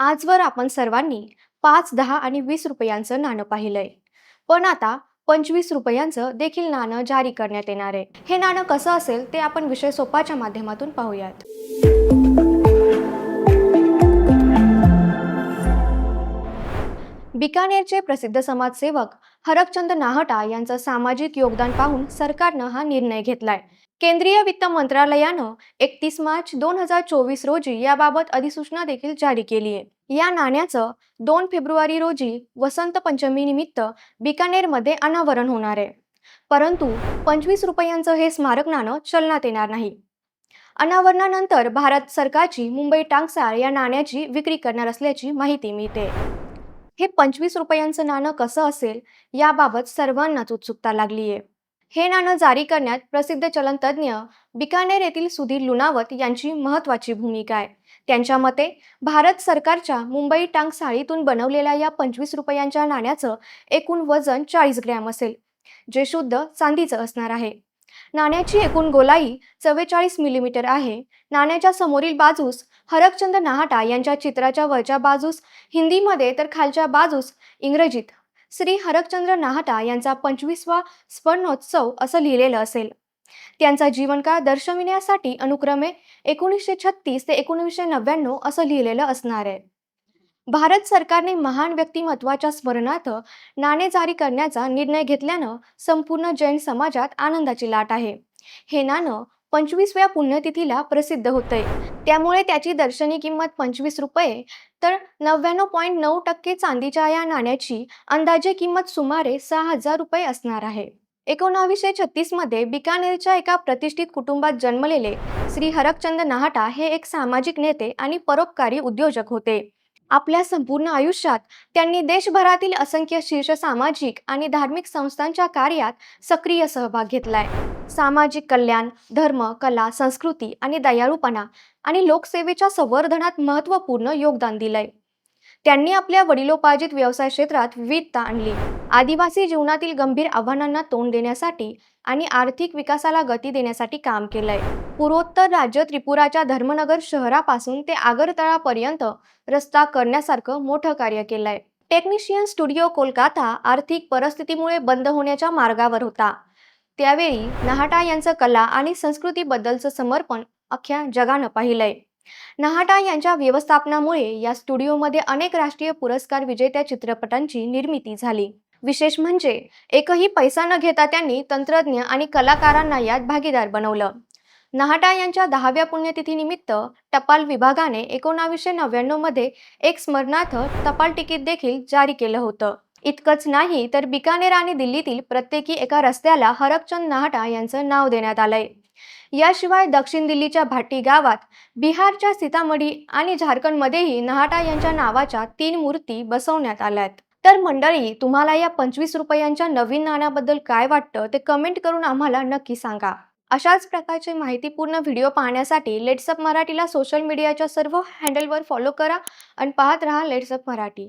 आजवर आपण सर्वांनी पाच दहा आणि वीस रुपयांचं नाणं पाहिलंय. पण आता पंचवीस रुपयांचं देखील नाणं जारी करण्यात येणार आहे. हे नाणं कसं असेल ते आपण विषय सोपाच्या माध्यमातून पाहूयात. बिकानेरचे प्रसिद्ध समाजसेवक हरकचंद नाहटा यांचं सामाजिक योगदान पाहून सरकारनं हा निर्णय घेतलाय. केंद्रीय वित्त मंत्रालयानं एकतीस मार्च दोन हजार चोवीस रोजी याबाबत अधिसूचना देखील जारी केली आहे. या नाण्याचं दोन फेब्रुवारी रोजी वसंत पंचमी निमित्त बिकानेरमध्ये अनावरण होणार आहे. परंतु पंचवीस रुपयांचं हे स्मारक नाणं चलनात येणार नाही. अनावरणानंतर भारत सरकारची मुंबई टांगसाळ या नाण्याची विक्री करणार असल्याची माहिती मिळते. हे पंचवीस रुपयांचं नाणं कसं असेल याबाबत सर्वांनाच उत्सुकता लागली आहे हे नाणं जारी करण्यात प्रसिद्ध चलनतज्ज्ञ बिकानेर येथील सुधीर लुनावत यांची महत्त्वाची भूमिका आहे. त्यांच्या मते भारत सरकारच्या मुंबई टांग साळीतून बनवलेल्या या पंचवीस रुपयांच्या नाण्याचं एकूण वजन चाळीस ग्रॅम असेल जे शुद्ध चांदीचं असणार आहे. नाण्याची एकूण गोलाई चव्वेचाळीस मिलीमीटर आहे. नाण्याच्या समोरील बाजूस हरकचंद नाहटा यांच्या चित्राच्या वरच्या बाजूस हिंदीमध्ये तर खालच्या बाजूस इंग्रजीत श्री हरकचंद्र नाहटा यांचा पंचवीसवा स्वर्णोत्सव असं लिहिलेलं असेल. त्यांचा जीवनकाळ दर्शविण्यासाठी अनुक्रमे एकोणीसशे छत्तीस ते एकोणीसशे नव्याण्णव असं लिहिलेलं असणार आहे. भारत सरकारने महान व्यक्तिमत्वाच्या स्मरणार्थ नाणे जारी करण्याचा निर्णय घेतल्यानं संपूर्ण जैन समाजात आनंदाची लाट आहे. हे नाणं पंचवीसव्या पुण्यतिथीला प्रसिद्ध होतंय. त्यामुळे त्याची दर्शनी किंमत पंचवीस रुपये. तर नव्याण्णव पॉईंट नऊ टक्के चांदीच्या या नाण्याची अंदाजे किंमत सुमारे सहा हजार रुपये असणार आहे. एकोणावीसशे छत्तीसमध्ये बिकानेरच्या एका प्रतिष्ठित कुटुंबात जन्मलेले श्री हरकचंद नाहटा हे एक सामाजिक नेते आणि परोपकारी उद्योजक होते. आपल्या संपूर्ण आयुष्यात त्यांनी देशभरातील असंख्य शीर्ष सामाजिक आणि धार्मिक संस्थांच्या कार्यात सक्रिय सहभाग घेतलाय. सामाजिक कल्याण धर्म कला संस्कृती आणि दयाळूपणा आणि लोकसेवेच्या संवर्धनात महत्त्वपूर्ण योगदान दिलंय. त्यांनी आपल्या वडिलोपार्जित व्यवसाय क्षेत्रात विविधता आणली. आदिवासी जीवनातील गंभीर आव्हानांना तोंड देण्यासाठी आणि आर्थिक विकासाला गती देण्यासाठी काम केलंय. पूर्वोत्तर राज्य त्रिपुराच्या धर्मनगर शहरापासून ते आगरतळापर्यंत रस्ता करण्यासारखं मोठं कार्य केलंय. टेक्निशियन स्टुडिओ कोलकाता आर्थिक परिस्थितीमुळे बंद होण्याच्या मार्गावर होता. त्यावेळी नहाटा यांचं कला आणि संस्कृतीबद्दलचं समर्पण अख्ख्या जगानं पाहिलंय. नहाटा यांच्या व्यवस्थापनामुळे या स्टुडिओमध्ये अनेक राष्ट्रीय पुरस्कार विजेत्या चित्रपटांची निर्मिती झाली. विशेष म्हणजे एकही पैसा न घेता त्यांनी तंत्रज्ञ आणि कलाकारांना यात भागीदार बनवलं. नहाटा यांच्या दहाव्या पुण्यतिथीनिमित्त टपाल विभागाने एकोणावीसशे नव्याण्णवमध्ये एक स्मरणार्थ टपाल तिकीट देखील जारी केलं होतं. इतकंच नाही तर बिकानेर आणि दिल्लीतील प्रत्येकी एका रस्त्याला हरकचंद नाहटा यांचं नाव देण्यात आलंय. याशिवाय दक्षिण दिल्लीच्या भाटी गावात बिहारच्या सीतामढी आणि झारखंडमध्येही नहाटा यांच्या नावाच्या तीन मूर्ती बसवण्यात आल्यात. तर मंडळी तुम्हाला या पंचवीस रुपयांच्या नवीन नाण्याबद्दल काय वाटतं ते कमेंट करून आम्हाला नक्की सांगा. अशाच प्रकारचे माहितीपूर्ण व्हिडिओ पाहण्यासाठी लेट्सअप मराठीला सोशल मीडियाच्या सर्व हँडलवर फॉलो करा आणि पाहत राहा लेट्सअप मराठी.